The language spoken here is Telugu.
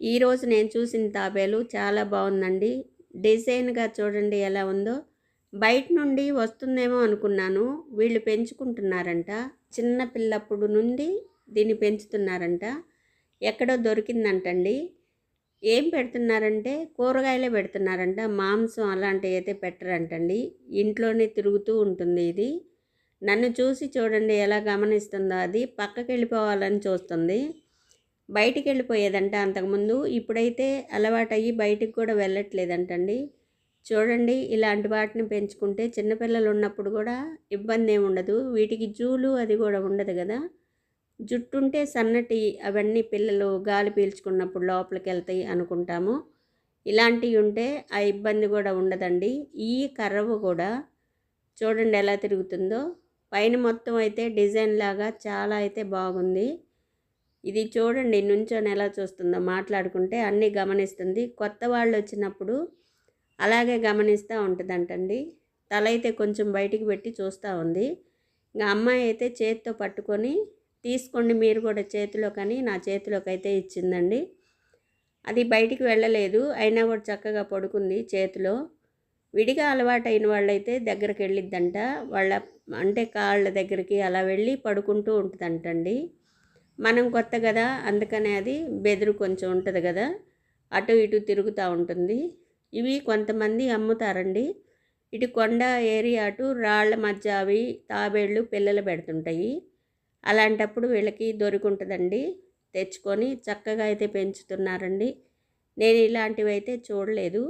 ఈరోజు నేను చూసిన తాబేలు చాలా బాగుందండి. డిజైన్గా చూడండి ఎలా ఉందో. బయట నుండి వస్తుందేమో అనుకున్నాను. వీళ్ళు పెంచుకుంటున్నారంట. చిన్న పిల్లప్పుడు నుండి దీన్ని పెంచుతున్నారంట. ఎక్కడో దొరికిందంటండి. ఏం పెడుతున్నారంటే కూరగాయలే పెడుతున్నారంట. మాంసం అలాంటివి అయితే పెట్టరంటండి. ఇంట్లోనే తిరుగుతూ ఉంటుంది ఇది. నన్ను చూసి చూడండి ఎలా గమనిస్తుందో అది. పక్కకి వెళ్ళిపోవాలని చూస్తుంది. బయటికి వెళ్ళిపోయేదంట అంతకుముందు. ఇప్పుడైతే అలవాటయ్యి బయటికి కూడా వెళ్ళట్లేదంటండి. చూడండి ఇలాంటి వాటిని పెంచుకుంటే చిన్నపిల్లలు ఉన్నప్పుడు కూడా ఇబ్బంది ఏమి ఉండదు. వీటికి జూలు అది కూడా ఉండదు కదా. జుట్టుంటే సన్నటి అవన్నీ పిల్లలు గాలి పీల్చుకున్నప్పుడు లోపలికి వెళ్తాయి అనుకుంటాము. ఇలాంటివి ఉంటే ఆ ఇబ్బంది కూడా ఉండదండి. ఈ కర్రవు కూడా చూడండి ఎలా తిరుగుతుందో. పైన మొత్తం అయితే డిజైన్ లాగా చాలా అయితే బాగుంది. ఇది చూడండి నుంచొని ఎలా చూస్తుందో మాట్లాడుకుంటే అన్నీ గమనిస్తుంది. కొత్త వాళ్ళు వచ్చినప్పుడు అలాగే గమనిస్తూ ఉంటుందంటండి. తల అయితే కొంచెం బయటికి పెట్టి చూస్తూ ఉంది. ఇంకా అమ్మాయి అయితే చేతితో పట్టుకొని తీసుకోండి మీరు కూడా చేతిలో కానీ నా చేతిలోకి అయితే ఇచ్చిందండి. అది బయటికి వెళ్ళలేదు. అయినా కూడా చక్కగా పడుకుంది చేతిలో. విడిగా అలవాటైన వాళ్ళైతే దగ్గరికి వెళ్ళిద్దంట వాళ్ళ అంటే కాళ్ళ దగ్గరికి అలా వెళ్ళి పడుకుంటూ ఉంటుందంటండి. మనం కొత్త కదా అందుకనే అది బెదురు కొంచెం ఉంటుంది కదా. అటు ఇటు తిరుగుతూ ఉంటుంది. ఇవి కొంతమంది అమ్ముతారండి. ఇటు కొండ ఏరియా అటు రాళ్ళ మధ్య అవి తాబేళ్ళు పిల్లలు పెడుతుంటాయి. అలాంటప్పుడు వీళ్ళకి దొరుకుంటుందండి. తెచ్చుకొని చక్కగా అయితే పెంచుతున్నారండి. నేను ఇలాంటివి అయితే చూడలేదు.